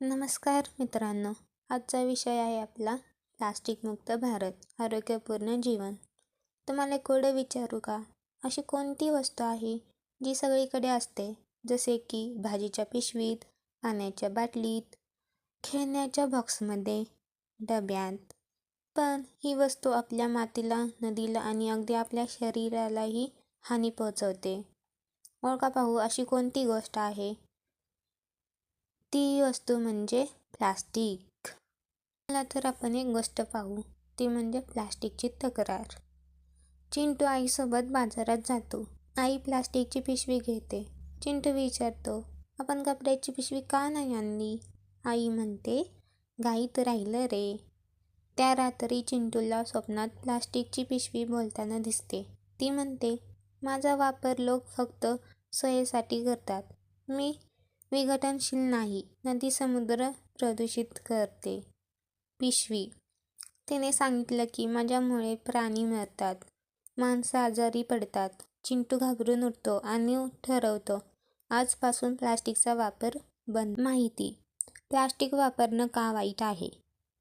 नमस्कार मित्रांनो आजचा विषय आहे आपला प्लास्टिकमुक्त भारत आरोग्यपूर्ण जीवन. तुम्हाला कोडं विचारू का? अशी कोणती वस्तू आहे जी सगळीकडे असते? जसे की भाजीच्या पिशवीत पाण्याच्या बाटलीत खेळण्याच्या बॉक्समध्ये डब्यात. पण ही वस्तू आपल्या मातीला नदीला आणि अगदी आपल्या शरीरालाही हानी पोहोचवते. ओळखा पाहू अशी कोणती गोष्ट आहे? ती वस्तू म्हणजे प्लास्टिक. मला तर आपण एक गोष्ट पाहू. ती म्हणजे प्लास्टिकची तक्रार. चिंटू आईसोबत बाजारात जातो. आई प्लास्टिकची पिशवी घेते. चिंटू विचारतो आपण कपड्याची पिशवी का नाही आणली? आई म्हणते गाईत राहिलं रे. त्या रात्री चिंटूला स्वप्नात प्लास्टिकची पिशवी बोलताना दिसते. ती म्हणते माझा वापर लोक फक्त सोयीसाठी करतात. मी विघटनशील नाही. नदी समुद्र प्रदूषित करते. पिशवी. तिने सांगितलं की माझ्यामुळे प्राणी मरतात. माणसं आजारी पडतात. चिंटू घाबरून उठतो आणि ठरवतो आजपासून प्लास्टिकचा वापर बंद. माहिती. प्लास्टिक वापरणं का वाईट आहे?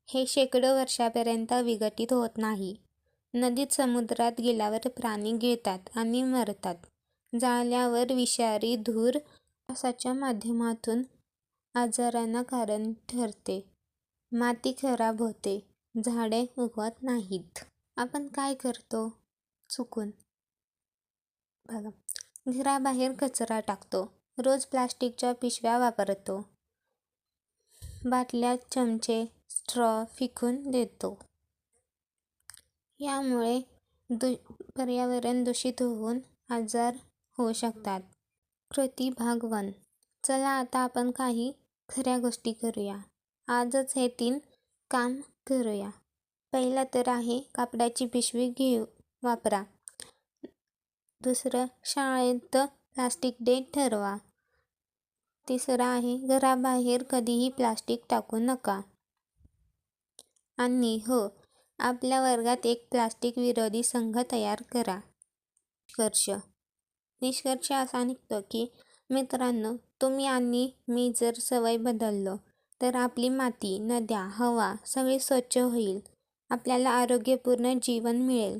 हे शेकडो वर्षापर्यंत विघटित होत नाही. नदीत समुद्रात गेल्यावर प्राणी गिळतात आणि मरतात. जाळल्यावर विषारी धूर श्वासाच्या माध्यमातून आजारांना कारण ठरते. माती खराब होते. झाडे उगवत नाहीत. आपण काय करतो? चुकून. बघा. घराबाहेर कचरा टाकतो. रोज प्लास्टिकच्या पिशव्या वापरतो. बाटल्या चमचे स्ट्रॉ फेकून देतो. यामुळे दु पर्यावरण दूषित होऊन आजार होऊ शकतात. कृती भाग वन चला आता आपण काही खऱ्या गोष्टी करूया. आजच हे तीन काम करूया. पहिला तर आहे कापडाची पिशवी घेऊ वापरा. दुसरं शाळेत प्लास्टिक डे ठरवा. तिसरं आहे घराबाहेर कधीही प्लास्टिक टाकू नका. आणि हो आपल्या वर्गात एक प्लास्टिक विरोधी संघ तयार करा. कर्ष निष्कर्ष असा निघतो की मित्रांनो तुम्ही आणि मी जर सवय बदललो तर आपली माती नद्या हवा सगळी स्वच्छ होईल. आपल्याला आरोग्यपूर्ण जीवन मिळेल.